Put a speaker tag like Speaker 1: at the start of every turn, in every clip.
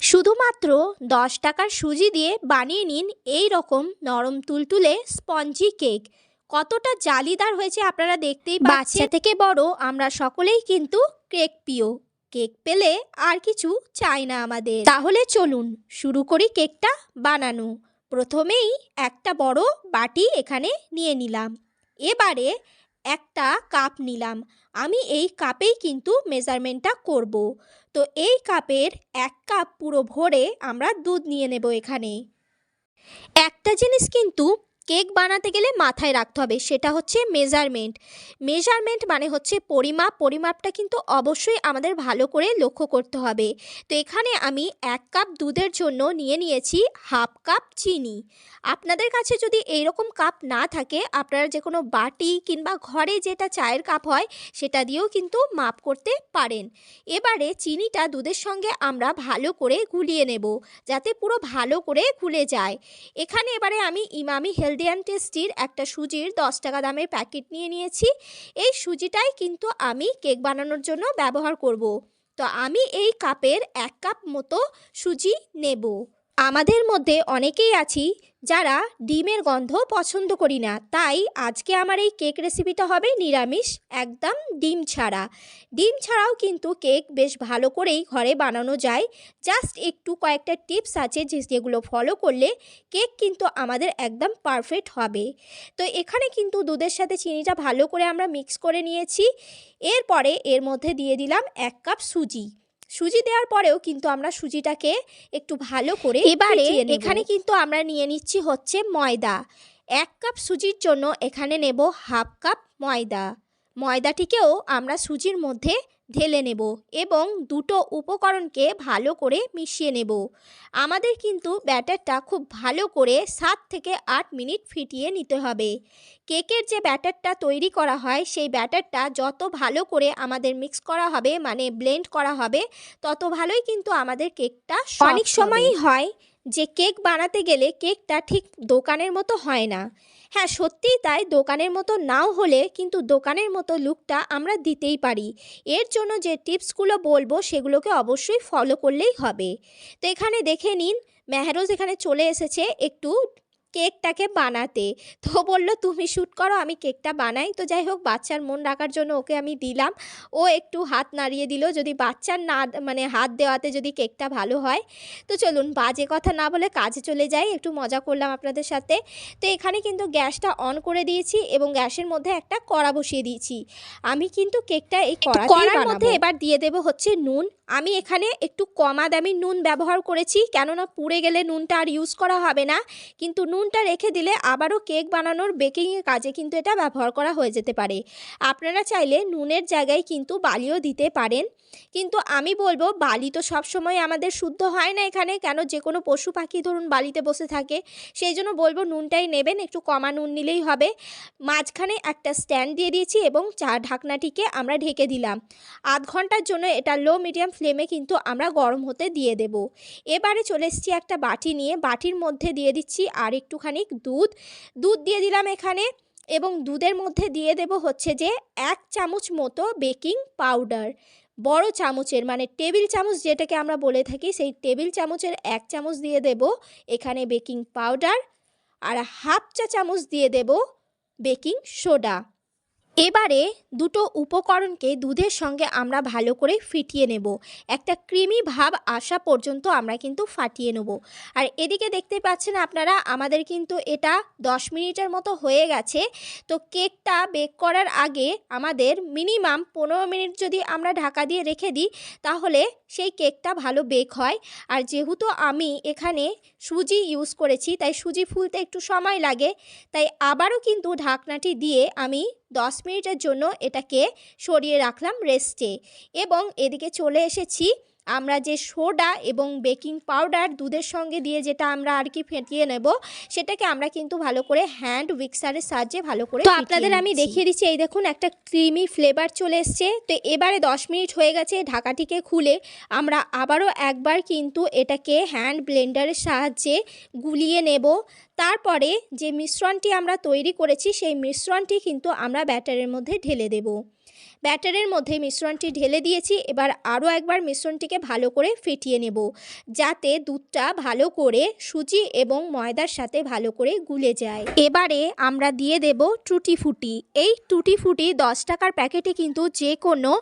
Speaker 1: শুধুমাত্র দশ টাকার সুজি দিয়ে বানিয়ে নিন এই রকম নরম তুলতুলে স্পঞ্জি কেক। কতটা জালিদার হয়েছে আপনারা দেখতেই বাচ্চা থেকে বড় আমরা সকলেই কিন্তু কেক প্রিয়। কেক পেলে আর কিছু চাই না আমাদের। তাহলে চলুন শুরু করি কেকটা বানানো। প্রথমেই একটা বড় বাটি এখানে নিয়ে নিলাম। এবারে একটা কাপ নিলাম। আমি এই কাপেই কিন্তু মেজারমেন্টটা করব। তো এই কাপের এক কাপ পুরো ভরে আমরা দুধ নিয়ে নেব এখানে। একটা জিনিস কিন্তু কেক বানাতে গেলে মাথায় রাখতে হবে, সেটা হচ্ছে মেজারমেন্ট মেজারমেন্ট মানে হচ্ছে পরিমাপ, পরিমাপটা কিন্তু অবশ্যই আমাদের ভালো করে লক্ষ্য করতে হবে। তো এখানে আমি এক কাপ দুধের জন্য নিয়ে নিয়েছি হাফ কাপ চিনি। আপনাদের কাছে যদি এইরকম কাপ না থাকে, আপনারা যে কোনো বাটি কিংবা ঘরে যেটা চায়ের কাপ হয়, সেটা দিয়েও কিন্তু মাপ করতে পারেন। এবারে চিনিটা দুধের সঙ্গে আমরা ভালো করে গুলিয়ে নেব, যাতে পুরো ভালো করে গুলে যায়। এখানে এবারে আমি ইমামি হেলদি অ্যান্ড টেস্টির একটা সুজির দশ টাকা দামের প্যাকেট নিয়ে নিয়েছি এই সুজিটাই কিন্তু আমি কেক বানানোর জন্য ব্যবহার করব। তো আমি এই কাপের এক কাপ মতো সুজি নেব আমাদের মধ্যে অনেকেই আছি যারা ডিমের গন্ধ পছন্দ করি না, তাই আজকে আমার এই কেক রেসিপিটা হবে নিরামিষ, একদম ডিম ছাড়া। ডিম ছাড়াও কিন্তু কেক বেশ ভালো করেই ঘরে বানানো যায়। জাস্ট একটু কয়েকটা টিপস আছে যেগুলো ফলো করলে কেক কিন্তু আমাদের একদম পারফেক্ট হবে। তো এখানে কিন্তু দুধের সাথে চিনিটা ভালো করে আমরা মিক্স করে নিয়েছি। এরপরে এর মধ্যে দিয়ে দিলাম এক কাপ সুজি। সুজি দেওয়ার পরেও কিন্তু আমরা সুজিটাকে একটু ভালো করে এবারে এখানে কিন্তু আমরা নিয়ে নিচ্ছি হচ্ছে ময়দা। এক কাপ সুজির জন্য এখানে নেব হাফ কাপ ময়দা। ময়দাটিকেও আমরা সুজির মধ্যে ঢেলে নেব এবং দুটো উপকরণকে ভালো করে মিশিয়ে নেব। আমাদের কিন্তু ব্যাটারটা খুব ভালো করে সাত থেকে আট মিনিট ফিটিয়ে নিতে হবে। কেকের যে ব্যাটারটা তৈরি করা হয় সেই ব্যাটারটা যত ভালো করে আমাদের মিক্স করা হবে মানে ব্লেন্ড করা হবে তত ভালোই কিন্তু আমাদের কেকটা অনেক সময়ই হয়। যে কেক বানাতে গেলে কেকটা ঠিক দোকানের মতো হয় না। হ্যাঁ সত্যিই তাই দোকানের মতো নাও হলে কিন্তু দোকানের মতো লুকটা আমরা দিতেই পারি। এর জন্য যে টিপসগুলো বলব সেগুলোকে অবশ্যই ফলো করলেই হবে। তো এখানে দেখে নিন, মেহরোজ এখানে চলে এসেছে একটু কেকটাকে বানাতে। তো বলল তুমি শ্যুট করো আমি কেকটা বানাই। তো যাই হোক বাচ্চার মন রাখার জন্য ওকে আমি দিলাম। ও একটু হাত নাড়িয়ে দিল যদি বাচ্চার না মানে হাত দেওয়াতে যদি কেকটা ভালো হয় তো চলুন বাজে কথা না বলে কাজে চলে যাই একটু মজা করলাম আপনাদের সাথে। তো এখানে কিন্তু গ্যাসটা অন করে দিয়েছি এবং গ্যাসের মধ্যে একটা কড়া বসিয়ে দিয়েছি। আমি কিন্তু কেকটা এই কড়া কড়ার মধ্যে এবার দিয়ে দেব হচ্ছে নুন। আমি এখানে একটু কমা দামি নুন ব্যবহার করেছি, কেননা পুড়ে গেলে নুনটা আর ইউজ করা হবে না। কিন্তু নুনটা রেখে দিলে আবারও কেক বানানোর বেকিংয়ের কাজে কিন্তু এটা ব্যবহার করা হয়ে যেতে পারে। আপনারা চাইলে নুনের জায়গায় কিন্তু বালিও দিতে পারেন। কিন্তু আমি বলব, বালি তো সবসময় আমাদের শুদ্ধ হয় না এখানে, কেন যে কোনো পশু পাখি ধরুন বালিতে বসে থাকে, সেই জন্য বলব নুনটাই নেবেন, একটু কমা নুন নিলেই হবে। মাঝখানে একটা স্ট্যান্ড দিয়ে দিয়েছি এবং চা ঢাকনাটিকে আমরা ঢেকে দিলাম। আধ ঘণ্টার জন্য এটা লো মিডিয়াম ফ্লেমে কিন্তু আমরা গরম হতে দিয়ে দেব। এবারে চলে এসেছি একটা বাটি নিয়ে। বাটির মধ্যে দিয়ে দিচ্ছি আর একটুখানি দুধ। দুধ দিয়ে দিলাম এখানে এবং দুধের মধ্যে দিয়ে দেব হচ্ছে যে এক চামচ মতো বেকিং পাউডার। বড় চামচের মানে টেবিল চামচ যেটাকে আমরা বলে থাকি, সেই টেবিল চামচের এক চামচ দিয়ে দেব এখানে বেকিং পাউডার। আর হাফ চা চামচ দিয়ে দেব বেকিং সোডা। এবারে দুটো উপকরণকে দুধের সঙ্গে আমরা ভালো করে ফিটিয়ে নেব। একটা ক্রিমি ভাব আসা পর্যন্ত আমরা কিন্তু ফাটিয়ে নেব। আর এদিকে দেখতে পাচ্ছেন আপনারা, আমাদের কিন্তু এটা দশ মিনিটের মতো হয়ে গেছে। তো কেকটা বেক করার আগে আমাদের মিনিমাম পনেরো মিনিট যদি আমরা ঢাকা দিয়ে রেখে দিই, তাহলে সেই কেকটা ভালো বেক হয়। আর যেহেতু আমি এখানে সুজি ইউজ করেছি, তাই সুজি ফুলতে একটু সময় লাগে, তাই আবারও কিন্তু ঢাকনাটি দিয়ে আমি দশ মিনিটের জন্য এটাকে সরিয়ে রাখলাম রেস্টে এবং এদিকে চলে এসেছি আমরা যে সোডা এবং বেকিং পাউডার দুধের সঙ্গে দিয়ে যেটা আমরা আর কি ফেটিয়ে নেব সেটাকে আমরা কিন্তু ভালো করে হ্যান্ড উইক্সারের সাহায্যে ভালো করে তো আপনাদের আমি দেখিয়ে দিচ্ছি এই দেখুন একটা ক্রিমি ফ্লেভার চলে এসছে। তো এবারে দশ মিনিট হয়ে গেছে ঢাকাটিকে খুলে। আমরা আবারও একবার কিন্তু এটাকে হ্যান্ড ব্লেন্ডারের সাহায্যে গুলিয়ে নেব। তারপরে যে মিশ্রণটি আমরা তৈরি করেছি সেই মিশ্রণটি কিন্তু আমরা ব্যাটারের মধ্যে ঢেলে দেব। ব্যাটারের মধ্যে মিশ্রণটি ঢেলে দিয়েছি, এবার আরও একবার মিশ্রণটিকে ভালো করে ফেটিয়ে নেব, যাতে দুধটা ভালো করে সুজি এবং ময়দার সাথে ভালো করে গুলে যায়। এবারে আমরা দিয়ে দেব টুটি ফুটি। এই টুটি ফুটি দশ টাকার প্যাকেটে কিন্তু যে কোনো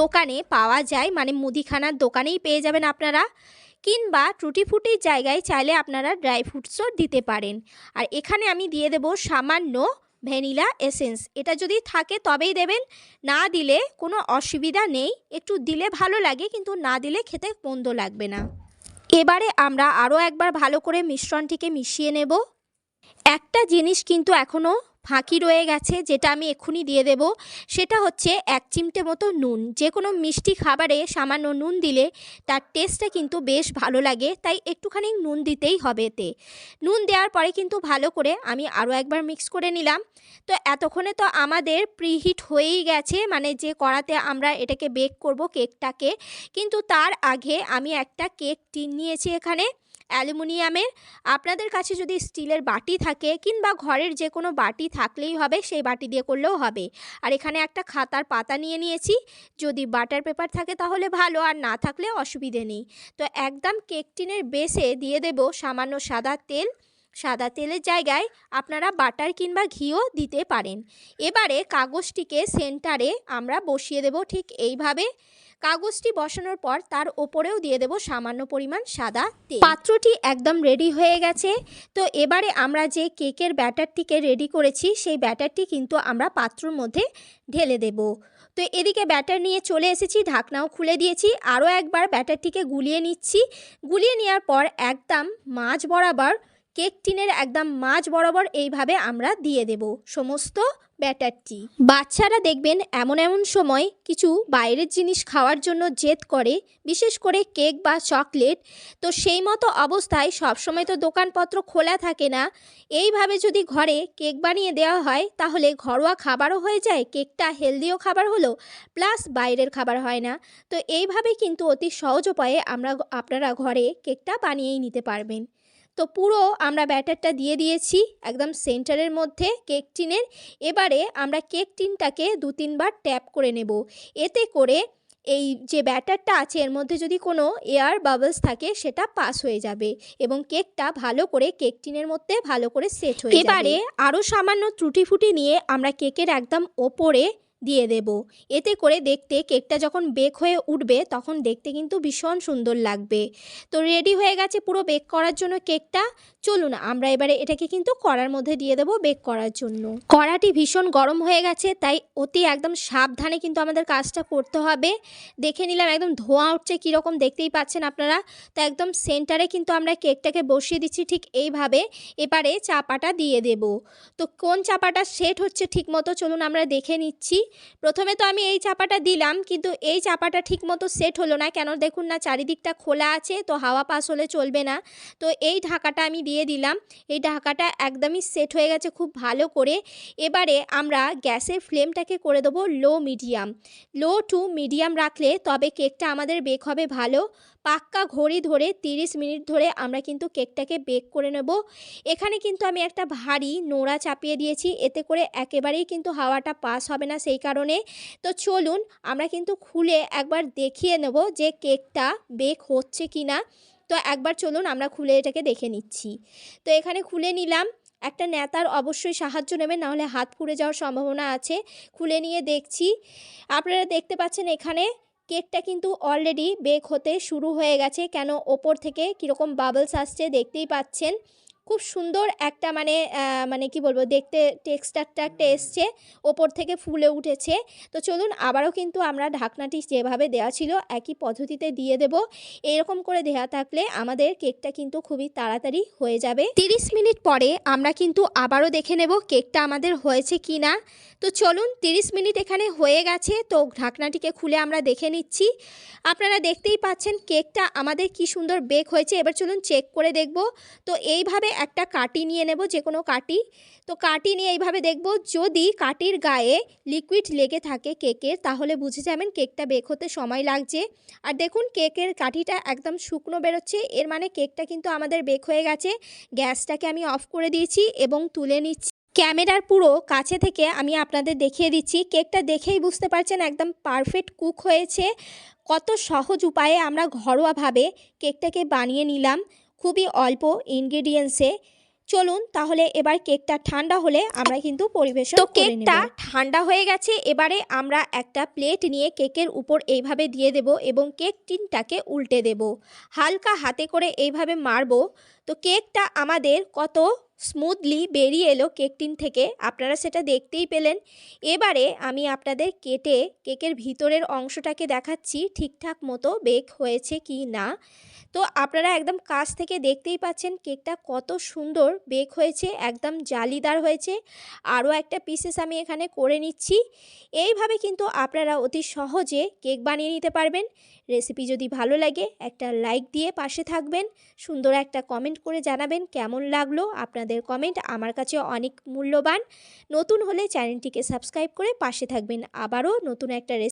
Speaker 1: দোকানে পাওয়া যায় মানে মুদিখানার দোকানেই পেয়ে যাবেন আপনারা, কিংবা টুটি ফুটির জায়গায় চাইলে আপনারা ড্রাই ফ্রুটসও দিতে পারেন। আর এখানে আমি দিয়ে দেব সামান্য ভ্যানিলা এসেন্স। এটা যদি থাকে তবেই দেবেন। না দিলে কোনো অসুবিধা নেই। একটু দিলে ভালো লাগে, কিন্তু না দিলে খেতে মন্দ লাগবে না। এবারে আমরা আরও একবার ভালো করে মিশ্রণটিকে মিশিয়ে নেব। একটা জিনিস কিন্তু এখনও ফাঁকি রয়ে গেছে, যেটা আমি এক্ষুনি দিয়ে দেব। সেটা হচ্ছে এক চিমটে মতো নুন। যে কোনো মিষ্টি খাবারে সামান্য নুন দিলে তার টেস্টটা কিন্তু বেশ ভালো লাগে, তাই একটুখানি নুন দিতেই হবে এতে। নুন দেওয়ার পরে কিন্তু ভালো করে আমি আরও একবার মিক্স করে নিলাম। তো এতক্ষণে তো আমাদের প্রিহিট হয়েই গেছে মানে যে কড়াতে আমরা এটাকে বেক করব কেকটাকে কিন্তু তার আগে আমি একটা কেক টিন নিয়েছি এখানে। অ্যালুমিনিয়ামের। আপনাদের কাছে যদি স্টিলের বাটি থাকে কিংবা ঘরের যে কোনো বাটি থাকলেই হবে, সেই বাটি দিয়ে করলেও হবে। আর এখানে একটা খাতার পাতা নিয়ে নিয়েছি। যদি বাটার পেপার থাকে তাহলে ভালো, আর না থাকলে অসুবিধে নেই। তো একদম কেক টিনের বেসে দিয়ে দেব সামান্য সাদা তেল। সাদা তেলের জায়গায় আপনারা বাটার কিংবা ঘিও দিতে পারেন। এবারে কাগজটিকে সেন্টারে আমরা বসিয়ে দেব ঠিক এইভাবে। কাগজটি বসানোর পর তার ওপরেও দিয়ে দেব সামান্য পরিমাণ সাদা তেল। পাত্রটি একদম রেডি হয়ে গেছে। তো এবারে আমরা যে কেকের ব্যাটারটিকে রেডি করেছি, সেই ব্যাটারটি কিন্তু আমরা পাত্রর মধ্যে ঢেলে দেব। তো এদিকে ব্যাটার নিয়ে চলে এসেছি, ঢাকনাও খুলে দিয়েছি। আরও একবার ব্যাটারটিকে গুলিয়ে নিচ্ছি। গুলিয়ে নেওয়ার পর একদম মাঝ বরাবর কেক টিনের একদম মাঝ বরাবর এইভাবে আমরা দিয়ে দেব সমস্ত ব্যাটারটি। বাচ্চারা দেখবেন এমন এমন সময় কিছু বাইরের জিনিস খাওয়ার জন্য জেদ করে, বিশেষ করে কেক বা চকলেট। তো সেই মতো অবস্থায় সবসময় তো দোকানপত্র খোলা থাকে না। এইভাবে যদি ঘরে কেক বানিয়ে দেওয়া হয়, তাহলে ঘরোয়া খাবারও হয়ে যায়, কেকটা হেলদিও খাবার হলো, প্লাস বাইরের খাবার হয় না। তো এইভাবে কিন্তু অতি সহজ উপায়ে আমরা আপনারা ঘরে কেকটা বানিয়েই নিতে পারবেন। তো পুরো আমরা ব্যাটারটা দিয়ে দিয়েছি একদম সেন্টারের মধ্যে কেক টিনের। এবারে আমরা কেক টিনটাকে দু তিনবার ট্যাপ করে নেব। এতে করে এই যে ব্যাটারটা আছে, এর মধ্যে যদি কোনো এয়ার বাবলস থাকে, সেটা পাস হয়ে যাবে এবং কেকটা ভালো করে কেক টিনের মধ্যে ভালো করে সেট হয়ে এবারে আরও সামান্য ত্রুটি ফুটি নিয়ে আমরা কেকের একদম ওপরে দিয়ে দেব। এতে করে দেখতে কেকটা যখন বেক হয়ে উঠবে, তখন দেখতে কিন্তু ভীষণ সুন্দর লাগবে। তো রেডি হয়ে গেছে পুরো বেক করার জন্য কেকটা। চলুন, আমরা এবারে এটাকে কিন্তু কড়ার মধ্যে দিয়ে দেবো বেক করার জন্য। কড়াটি ভীষণ গরম হয়ে গেছে, তাই অতি একদম সাবধানে কিন্তু আমাদের কাজটা করতে হবে। দেখে নিলাম একদম ধোঁয়া উঠছে কীরকম, দেখতেই পাচ্ছেন আপনারা? তো একদম সেন্টারে কিন্তু আমরা কেকটাকে বসিয়ে দিচ্ছি ঠিক এইভাবে। এবারে চাপাটা দিয়ে দেব। তো কোন চাপাটা সেট হচ্ছে ঠিক মতো চলুন আমরা দেখে নিচ্ছি। প্রথমে তো আমি এই চাপাটা দিলাম, কিন্তু এই চাপাটা ঠিক মতো সেট হলো না। কেন দেখুন না, চারিদিকটা খোলা আছে, তো হাওয়া পাস হলে চলবে না। তো এই ঢাকাটা আমি দিয়ে দিলাম। এই ঢাকাটা একদমই সেট হয়ে গেছে খুব ভালো করে। এবারে আমরা গ্যাসের ফ্লেমটাকে করে দেবো low medium low to medium রাখলে তবে কেকটা আমাদের বেক হবে ভালো। পাক্কা ঘড়ি ধরে 30 মিনিট ধরে আমরা কিন্তু কেকটাকে বেক করে নেব। এখানে কিন্তু আমি একটা ভারী নোড়া চাপিয়ে দিয়েছি। এতে করে একেবারেই কিন্তু হাওয়াটা পাস হবে না সেই কারণে। তো চলুন আমরা কিন্তু খুলে একবার দেখিয়ে নেব যে কেকটা বেক হচ্ছে কি না তো একবার চলুন আমরা খুলে এটাকে দেখে নিচ্ছি। তো এখানে খুলে নিলাম। একটা নেতার অবশ্যই সাহায্য নেবেন নাহলে হাত পুড়ে যাওয়ার সম্ভাবনা আছে। খুলে নিয়ে দেখছি। আপনারা দেখতে পাচ্ছেন এখানে কেকটা কিন্তু অলরেডি বেক হতে শুরু হয়ে গেছে। কেন ওপর থেকে কীরকম বাবলস আসছে দেখতেই পাচ্ছেন। খুব সুন্দর একটা মানে মানে কি বলব দেখতে টেক্সচারটা একটা এসছে ওপর থেকে ফুলে উঠেছে। তো চলুন আবারও কিন্তু আমরা ঢাকনাটি যেভাবে দেওয়া ছিল একই পদ্ধতিতে দিয়ে দেব। এরকম করে দেওয়া থাকলে আমাদের কেকটা কিন্তু খুবই তাড়াতাড়ি হয়ে যাবে। 30 মিনিট পরে আমরা কিন্তু আবারও দেখে নেব কেকটা আমাদের হয়েছে কি না। তো চলুন 30 মিনিট এখানে হয়ে গেছে তো ঢাকনাটিকে খুলে আমরা দেখে নিচ্ছি। আপনারা দেখতেই পাচ্ছেন কেকটা আমাদের কি সুন্দর বেক হয়েছে এবার চলুন চেক করে দেখব। তো এইভাবে একটা কাটি নিয়ে নেব, যে কোনো কাটি তো কাটি নিয়ে এইভাবে দেখব, যদি কাটির গায়ে লিকুইড লেগে থাকে কেকের, তাহলে বুঝে যাবেন কেকটা বেক হতে সময় লাগছে। আর দেখুন, কেকের কাঠিটা একদম শুকনো বেরোচ্ছে। এর মানে কেকটা কিন্তু আমাদের বেক হয়ে গেছে। গ্যাসটাকে আমি অফ করে দিয়েছি এবং তুলে নিচ্ছি। ক্যামেরার পুরো কাছে থেকে আমি আপনাদের দেখিয়ে দিচ্ছি। কেকটা দেখেই বুঝতে পারছেন একদম পারফেক্ট কুক হয়েছে। কত সহজ উপায়ে আমরা ঘরোয়াভাবে কেকটাকে বানিয়ে নিলাম। খুবই অল্প ইনগ্রেডিয়েন্টসে চলুন তাহলে এবার কেকটা ঠান্ডা হলে আমরা কিন্তু পরিবেশন
Speaker 2: তো কেকটা
Speaker 1: ঠান্ডা হয়ে গেছে এবারে আমরা একটা প্লেট নিয়ে কেকের উপর এইভাবে দিয়ে দেব এবং কেক টিনটাকে উল্টে দেব। হালকা হাতে করে এইভাবে মারবো। তো কেকটা আমাদের কত স্মুথলি বেরিয়ে এলো কেক টিন থেকে। আপনারা সেটা দেখতেই পেলেন। এবারে আমি আপনাদের কেটে কেকের ভিতরের অংশটাকে দেখাচ্ছি, ঠিকঠাক মতো বেক হয়েছে কি না। তো আপনারা একদম কাছ থেকে দেখতেই পাচ্ছেন কেকটা কত সুন্দর বেক হয়েছে, একদম জালিদার হয়েছে। আরও একটা পিসেস আমি এখানে করে নিচ্ছি। এইভাবে কিন্তু আপনারা অতি সহজে কেক বানিয়ে নিতে পারবেন। রেসিপি যদি ভালো লাগে একটা লাইক দিয়ে পাশে থাকবেন। সুন্দর একটা কমেন্ট করে জানাবেন কেমন লাগল আপনাদের কমেন্ট আমার কাছে অনেক মূল্যবান। নতুন হলে চ্যানেলটিকে সাবস্ক্রাইব করে পাশে থাকবেন। আবারও নতুন একটা